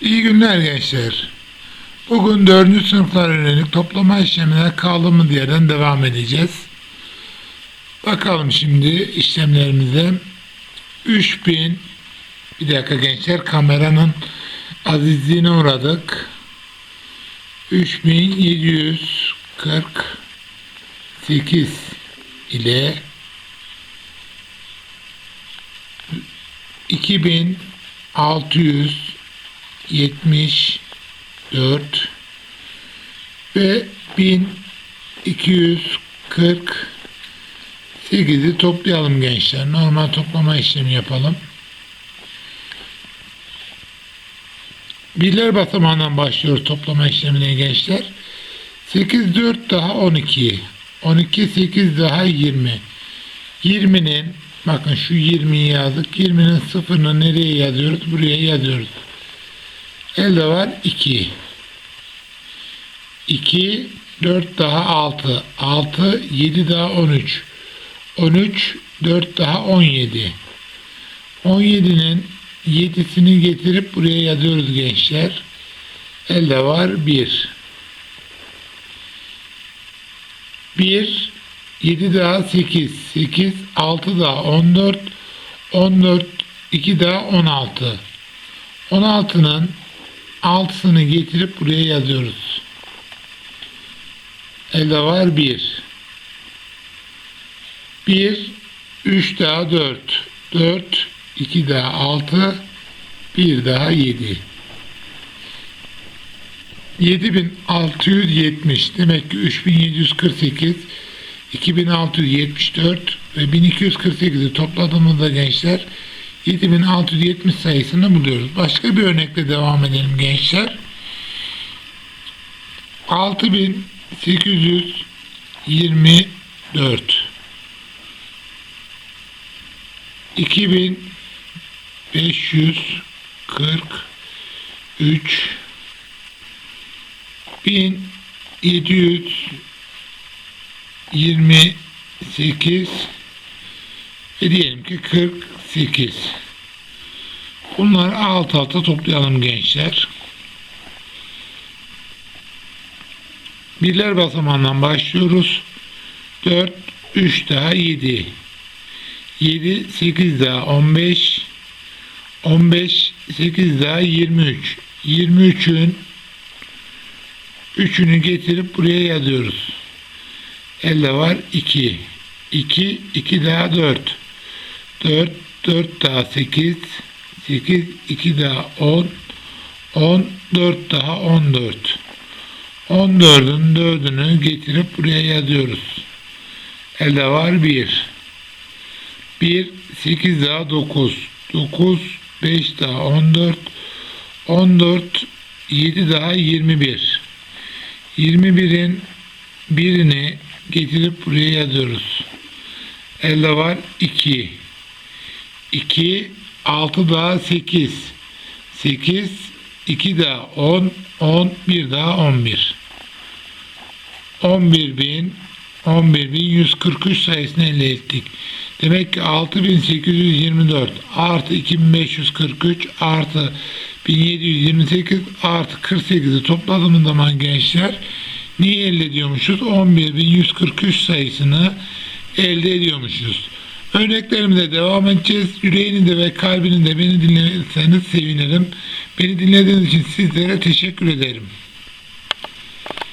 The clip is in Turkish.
İyi günler gençler. Bugün 4. sınıflar yönelik toplama işlemine kaldığımız yerden devam edeceğiz. Bakalım şimdi işlemlerimize. 3000 bir dakika gençler kameranın azizliğine uğradık. 3748 ile 2674 ve 1248'i toplayalım gençler. Normal toplama işlemi yapalım. Birler basamağından başlıyoruz toplama işlemine gençler. 8 4 daha 12. 12 8 daha 20. 20'nin bakın şu 20'yi yazdık. 20'nin sıfırını nereye yazıyoruz? Buraya yazıyoruz. Elde var 2. 2 4 daha 6. 6 7 daha 13. 13 4 daha 17. 17'nin 7'sini getirip buraya yazıyoruz gençler. Elde var 1. 1 7 daha 8. 8 6 daha 14. 14 2 daha 16. 16'nın 6'sını getirip buraya yazıyoruz. Elde var 1. 1 3 daha 4. 4 2 daha 6 1 daha 7. 7670 demek ki 3748 2674 ve 1248'i topladığımızda gençler 7670 sayısını buluyoruz. Başka bir örnekle devam edelim gençler. 6824 2543 1728 ve diyelim ki 48 bunları alt alta toplayalım gençler. Birler basamağından başlıyoruz. 4 3 daha 7 7 8 daha 15 15 8 daha 23 23'ün 3'ünü getirip buraya yazıyoruz. Elde var 2. 2 2 daha 4. 4 4 daha 8. 8 2 daha 10. 10 4 daha 14. 14'ün 4'ünü getirip buraya yazıyoruz. Elde var 1. 1 8 daha 9. 9 5 daha 14. 14 7 daha 21. 21'in birini getirip buraya yazıyoruz. Elde var 2. 2 6 daha 8. 8 2 daha 10 10 1 daha 11. 11.000 11.143 sayısını elde ettik. Demek ki 6824 artı 2543 artı 1728 artı 48'i topladığımız zaman gençler neyi elde ediyormuşuz? 11.143 sayısını elde ediyormuşuz. Örneklerimize devam edeceğiz. Yüreğini de ve kalbini de beni dinlerseniz sevinirim. Beni dinlediğiniz için sizlere teşekkür ederim.